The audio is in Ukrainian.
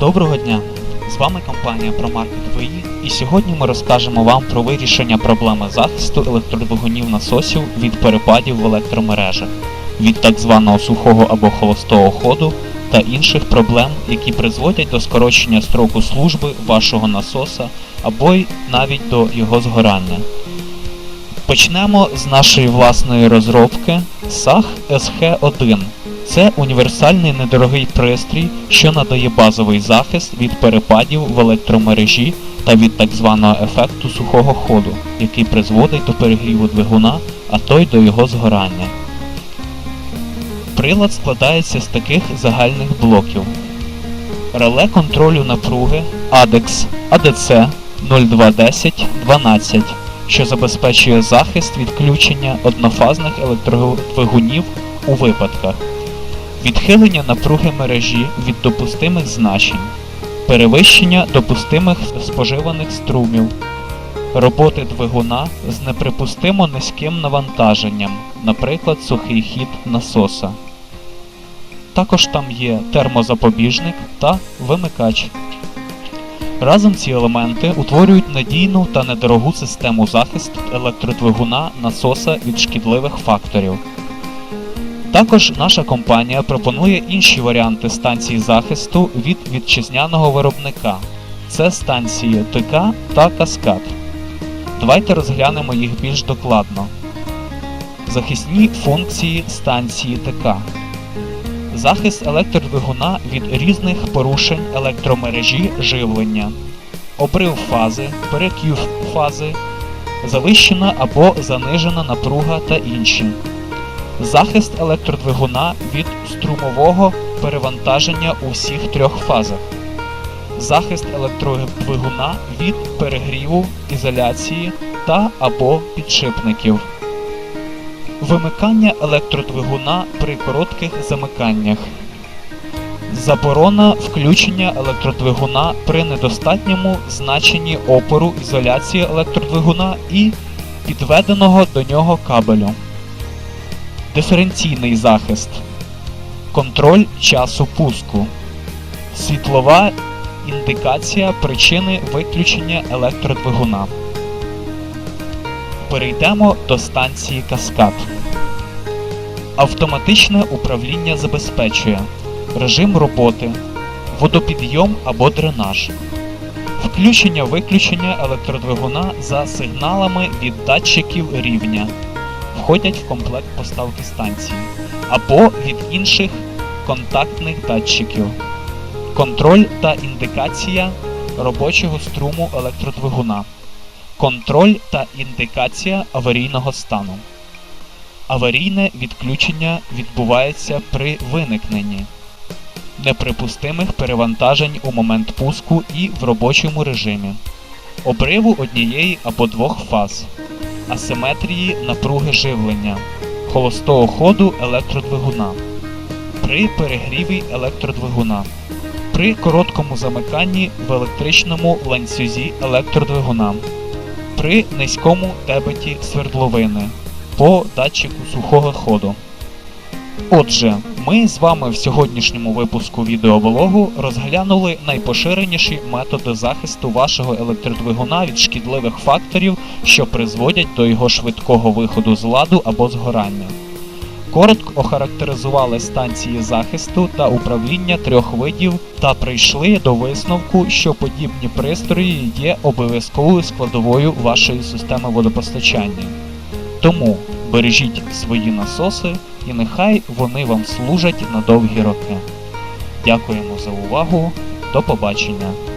Доброго дня! З вами компанія ProMarket VI і сьогодні ми розкажемо вам про вирішення проблеми захисту електродвигунів насосів від перепадів в електромережах, від так званого сухого або холостого ходу та інших проблем, які призводять до скорочення строку служби вашого насоса або й навіть до його згорання. Почнемо з нашої власної розробки SAH SH1. Це універсальний недорогий пристрій, що надає базовий захист від перепадів в електромережі та від так званого ефекту сухого ходу, який призводить до перегріву двигуна, а то й до його згорання. Прилад складається з таких загальних блоків. Реле контролю напруги ADEX ADC 0210 12, що забезпечує захист від включення однофазних електродвигунів у випадках відхилення напруги мережі від допустимих значень, перевищення допустимих споживаних струмів, роботи двигуна з неприпустимо низьким навантаженням, наприклад, сухий хід насоса. Також там є термозапобіжник та вимикач. Разом ці елементи утворюють надійну та недорогу систему захисту електродвигуна насоса від шкідливих факторів. Також наша компанія пропонує інші варіанти станцій захисту від вітчизняного виробника. Це станції ТК та Каскад. Давайте розглянемо їх більш докладно. Захисні функції станції ТК. Захист електродвигуна від різних порушень електромережі живлення, обрив фази, переків фази, завищена або занижена напруга та інші. Захист електродвигуна від струмового перевантаження у всіх трьох фазах. Захист електродвигуна від перегріву, ізоляції та або підшипників. Вимикання електродвигуна при коротких замиканнях. Заборона включення електродвигуна при недостатньому значенні опору ізоляції електродвигуна і підведеного до нього кабелю. Диференційний захист. Контроль часу пуску. Світлова індикація причини виключення електродвигуна. Перейдемо до станції Каскад. Автоматичне управління забезпечує режим роботи, водопідйом або дренаж, включення-виключення електродвигуна за сигналами від датчиків рівня входять в комплект поставки станції або від інших контактних датчиків, контроль та індикація робочого струму електродвигуна, контроль та індикація аварійного стану. Аварійне відключення відбувається при виникненні неприпустимих перевантажень у момент пуску і в робочому режимі, обриву однієї або двох фаз асиметрії напруги живлення, холостого ходу електродвигуна, при перегріві електродвигуна, при короткому замиканні в електричному ланцюзі електродвигуна, при низькому дебеті свердловини по датчику сухого ходу. Отже, ми з вами в сьогоднішньому випуску відеовологу розглянули найпоширеніші методи захисту вашого електродвигуна від шкідливих факторів, що призводять до його швидкого виходу з ладу або згорання. Коротко охарактеризували станції захисту та управління трьох видів та прийшли до висновку, що подібні пристрої є обов'язковою складовою вашої системи водопостачання. Тому бережіть свої насоси і нехай вони вам служать на довгі роки. Дякуємо за увагу. До побачення!